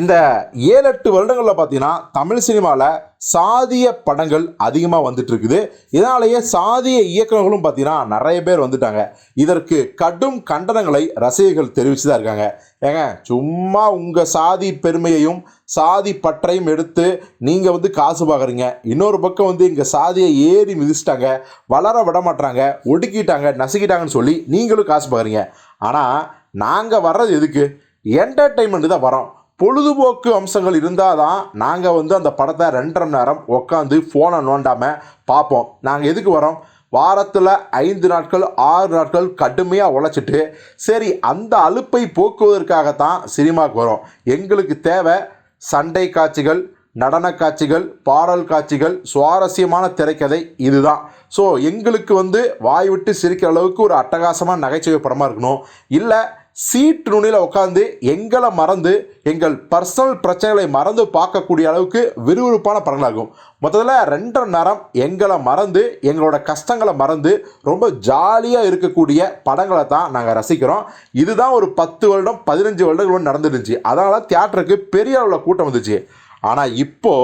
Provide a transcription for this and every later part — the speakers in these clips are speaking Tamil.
இந்த ஏழு எட்டு வருடங்களில் பார்த்தீங்கன்னா தமிழ் சினிமாவில் சாதிய படங்கள் அதிகமாக வந்துட்டு இருக்குது இதனாலேயே சாதிய இயக்குநர்களும் பார்த்தீங்கன்னா நிறைய பேர் வந்துட்டாங்க. இதற்கு கடும் கண்டனங்களை ரசிகர்கள் தெரிவித்து தான் இருக்காங்க. ஏங்க சும்மா உங்கள் சாதி பெருமையையும் சாதி பற்றையும் எடுத்து நீங்கள் வந்து காசு பார்க்குறீங்க இன்னொரு பக்கம் வந்து இங்கே சாதியை ஏறி மிதிச்சிட்டாங்க. வளர விட மாட்டாங்க ஒடுக்கிட்டாங்க நசுக்கிட்டாங்கன்னு சொல்லி நீங்களும் காசு பார்க்குறீங்க ஆனால் நாங்கள் வர்றது எதுக்கு? என்டர்டைன்மெண்ட் தான் வரோம். பொழுதுபோக்கு அம்சங்கள் இருந்தால் தான் நாங்கள் வந்து அந்த படத்தை ரெண்டரை மணி நேரம் உட்காந்து ஃபோனை நோண்டாமல் பார்ப்போம். நாங்கள் எதுக்கு வரோம்? வாரத்தில் ஐந்து நாட்கள் ஆறு நாட்கள் கடுமையாக உழைச்சிட்டு சரி அந்த அலுப்பை போக்குவதற்காகத்தான் சினிமாவுக்கு வரும். எங்களுக்கு தேவை சண்டை காட்சிகள் நடன காட்சிகள் பாடல் காட்சிகள் சுவாரஸ்யமான திரைக்கதை இதுதான். ஸோ எங்களுக்கு வந்து வாய் விட்டு சிரிக்கிற அளவுக்கு ஒரு அட்டகாசமான நகைச்சுவை படமாக இருக்கணும். இல்லை சீட் நுனியில் உட்காந்து எங்களை மறந்து எங்கள் பர்சனல் பிரச்சனைகளை மறந்து பார்க்கக்கூடிய அளவுக்கு விறுவிறுப்பான படங்களாகும் மொத்தத்தில் ரெண்டரை நேரம் எங்களை மறந்து எங்களோட கஷ்டங்களை மறந்து ரொம்ப ஜாலியாக இருக்கக்கூடிய படங்களை தான் நாங்கள் ரசிக்கிறோம். இதுதான் ஒரு பத்து வருடம் பதினஞ்சு வருடங்கள் நடந்துருந்துச்சு. அதனால் தியேட்டருக்கு பெரிய அளவில் கூட்டம் வந்துச்சு. ஆனால் இப்போ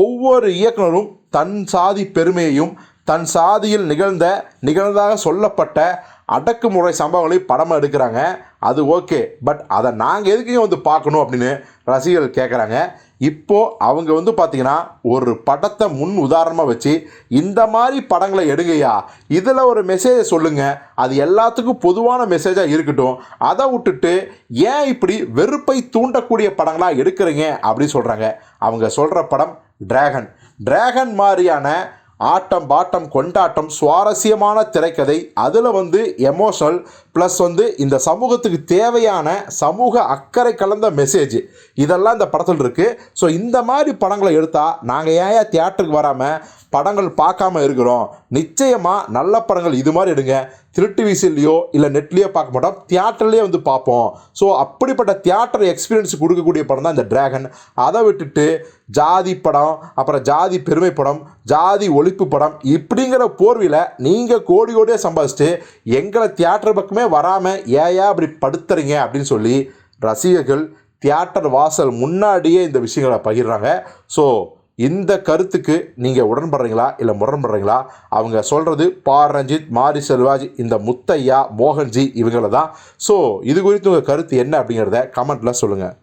ஒவ்வொரு இயக்குனரும் தன் சாதி பெருமையையும் தன் சாதியில் நிகழ்ந்த நிகழ்ந்ததாக சொல்லப்பட்ட அடக்குமுறை சம்பவங்களை படமாக எடுக்கிறாங்க. அது ஓகே. பட் அதை நாங்கள் எதுக்கு வந்து பார்க்கணும் அப்படின்னு ரசிகர்கள் கேட்குறாங்க இப்போது அவங்க வந்து பார்த்திங்கன்னா ஒரு படத்தை முன் உதாரணமாக வச்சு இந்த மாதிரி படங்களை எடுங்கய்யா. இதில் ஒரு மெசேஜை சொல்லுங்கள் அது எல்லாத்துக்கும் பொதுவான மெசேஜாக இருக்கட்டும். அதை விட்டுட்டு ஏன் இப்படி வெறுப்பை தூண்டக்கூடிய படங்களாக எடுக்கிறீங்க அப்படின்னு சொல்கிறாங்க அவங்க சொல்கிற படம் டிராகன் டிராகன் மாதிரியான ஆட்டம் பாட்டம் கொண்டாட்டம் சுவாரஸ்யமான திரைக்கதை. அதில் வந்து எமோஷனல் ப்ளஸ் வந்து இந்த சமூகத்துக்கு தேவையான சமூக அக்கறை கலந்த மெசேஜ் இதெல்லாம் இந்த படத்தில் இருக்குது ஸோ இந்த மாதிரி படங்களை எடுத்தால் நாங்கள் ஏன் தியேட்டருக்கு வராமல் படங்கள் பார்க்காம இருக்கிறோம்? நிச்சயமாக நல்ல படங்கள் இது மாதிரி எடுங்க. திருட்டு விசில்லையோ இல்லை நெட்லேயோ பார்க்க மாட்டோம். தியேட்டர்லேயே வந்து பார்ப்போம். ஸோ அப்படிப்பட்ட தியேட்டர் எக்ஸ்பீரியன்ஸ் கொடுக்கக்கூடிய படம் தான் இந்த ட்ராகன் அதை விட்டுட்டு ஜாதி படம் அப்புறம் ஜாதி பெருமை படம் ஜாதி ஒழிப்பு படம் இப்படிங்கிற போர்வையில் நீங்கள் கோடி கோடியாக சம்பாதிச்சுட்டு எங்களை தியேட்டர் பக்கமே வராமல் ஏயா அப்படி படுத்துறீங்க அப்படின்னு சொல்லி ரசிகர்கள் தியேட்டர் வாசல் முன்னாடியே இந்த விஷயங்களை பகிர்றாங்க. ஸோ இந்த கருத்துக்கு நீங்கள் உடன்படுறீங்களா? இல்லை முரண்படுறீங்களா? அவங்க சொல்கிறது பா ரஞ்சித் மாரி செல்வாஜ் இந்த முத்தையா மோகன்ஜி இவங்கள தான். ஸோ இது குறித்து உங்கள் கருத்து என்ன அப்படிங்கிறத கமெண்ட்டில் சொல்லுங்கள்